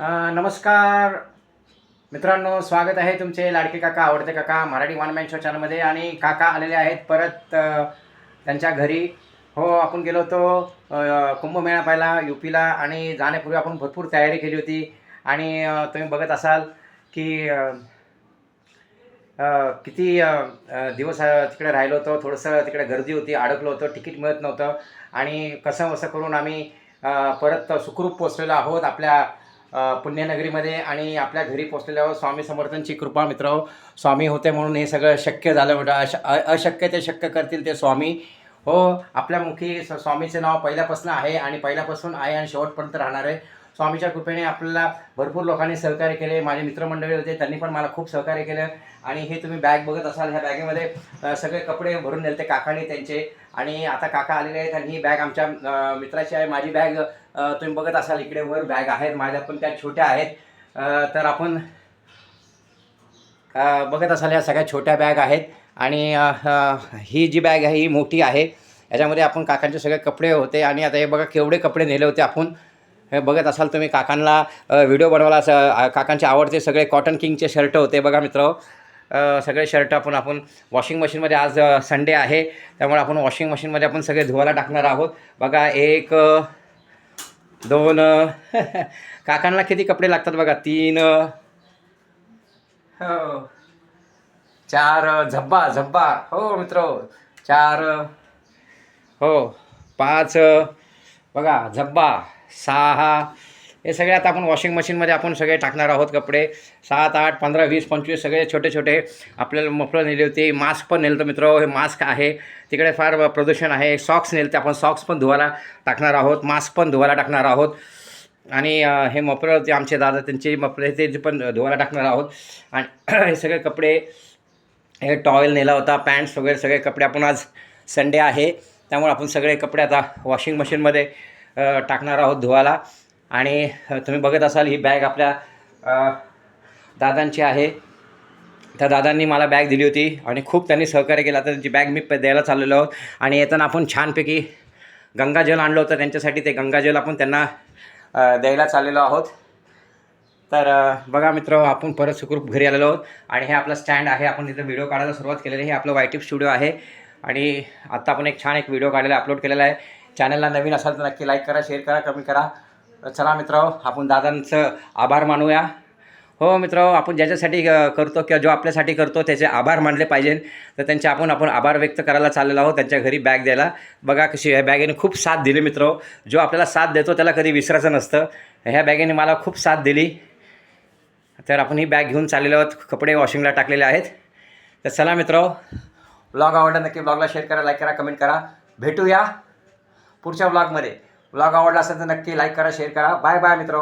नमस्कार. मित्रांनो स्वागत आहे तुमचे लाडके काका आवडते काका मराठी वन मॅन शो चॅनलमध्ये आणि काका आलेले आहेत परत त्यांच्या घरी. हो आपण गेलो होतो कुंभमेळा पाहिला यू पीला आणि जाण्यापूर्वी आपण भरपूर तयारी केली होती. आणि तुम्ही बघत असाल की किती दिवस तिकडे राहिलो होतो. थोडंसं तिकडे गर्दी होती अडकलो होतो तिकीट मिळत नव्हतं. आणि कसं वसं करून आम्ही परत सुखरूप पोचलेलो आहोत आपल्या पुण्यनगरीमध्ये आणि आपल्या घरी पोचलेल्यावर स्वामी समर्थनची कृपा मित्र. स्वामी होते म्हणून हे सगळं शक्य झालं म्हणतं अश अशक्य ते शक्य करतील ते स्वामी. हो आपल्या मुखी स- स्वामीचे नाव पहिल्यापासून आहे आणि पहिल्यापासून आहे आणि शेवटपर्यंत राहणार आहे. स्वामीच्या कृपेने आपल्याला भरपूर लोकांनी सहकार्य केले. माझे मित्रमंडळी होते त्यांनी पण मला खूप सहकार्य केलं. आणि हे तुम्ही बॅग बघत असाल ह्या बॅगेमध्ये सगळे कपडे भरून नेलते काकाने त्यांचे. आणि आता काका आलेले आहेत आणि ही बॅग आमच्या मित्राची आहे. माझी बॅग तुम्ही बघत असाल इकडे वर बॅग आहेत माझ्या पण त्या छोट्या आहेत. तर आपण बघत असाल या सगळ्या छोट्या बॅग आहेत. आणि ही जी बॅग आहे ही मोठी आहे. याच्यामध्ये आपण काकांचे सगळे कपडे होते. आणि आता हे बघा केवढे कपडे नेले होते आपण. हे बघत असाल तुम्ही काकांना व्हिडिओ बनवायला असं काकांचे आवडते सगळे कॉटन किंगचे शर्ट होते बघा मित्र. सगळे शर्ट आपण आपण वॉशिंग मशीनमध्ये आज संडे आहे. त्यामुळे आपण वॉशिंग मशीनमध्ये आपण सगळे धुवायला टाकणार आहोत. बघा एक दोन. काकांना किती कपडे लागतात बघा? तीन. हो. चार झब्बा झब्बा. हो मित्र. चार. हो पाच. बघा झब्बा सहा. हे सगळे आता आपण वॉशिंग मशीनमध्ये आपण सगळे टाकणार आहोत कपडे. सात आठ पंधरा वीस पंचवीस सगळे छोटे छोटे. आपल्याला मफळं नेली होती मास्क पण नेलं होतं मित्र. हे मास्क आहे. तिकडे फार प्रदूषण आहे. सॉक्स नेलं ते आपण. सॉक्स पण धुवायला टाकणार आहोत. मास्क पण धुवायला टाकणार आहोत. आणि हे मफलर ते आमचे दादा. त्यांचे मफळे ते पण धुवायला टाकणार आहोत. आणि हे सगळे कपडे. हे टॉवेल नेला होता. पॅन्ट्स वगैरे सगळे कपडे आपण आज संडे आहे. त्यामुळे आपण सगळे कपडे आता वॉशिंग मशीनमध्ये टाकणार आहोत धुवायला. आणि तुम्ही बघत असाल ही बॅग आपल्या दादांची आहे. त्या दादांनी मला बॅग दिली होती आणि खूप त्यांनी सहकार्य केला. तर त्यांची बॅग मी द्यायला चाललेलो आहोत आणि येताना आपण छानपैकी गंगाजल आणलं होतं. त्यांच्यासाठी ते गंगाजल आपण त्यांना द्यायला चाललेलो आहोत. तर बघा मित्र आपण परत सुखरूप घरी आलेलो आहोत. आणि हे आपलं स्टँड आहे. आपण तिथं व्हिडिओ काढायला सुरुवात केलेली आहे. हे आपलं वायटिप स्टुडिओ आहे. आणि आत्ता आपण एक छान एक व्हिडिओ काढलेला अपलोड केलेला आहे. चॅनलला नवीन असाल तर नक्की लाईक करा शेअर करा कमी करा. चला मित्र आपण दादांचं आभार मानूया. हो मित्र आपण ज्याच्यासाठी करतो किंवा जो आपल्यासाठी करतो त्याचे आभार मानले पाहिजे. तर त्यांचे आपण आपण आभार व्यक्त करायला चाललेलो आहोत त्यांच्या घरी बॅग द्यायला. बघा कशी ह्या बॅगेने खूप साथ दिली मित्र जो आपल्याला साथ देतो त्याला कधी विसरायचं नसतं. ह्या बॅगेने मला खूप साथ दिली. तर आपण ही बॅग घेऊन चाललेलो आहोत. कपडे वॉशिंगला टाकलेले आहेत. तर चला मित्र ब्लॉग आवडला नक्की ब्लॉगला शेअर करा लाईक करा कमेंट करा. भेटूया पुढच्या ब्लॉगमध्ये ब्लॉग आवडला असेल तर नक्की लाईक करा शेअर करा. बाय बाय मित्र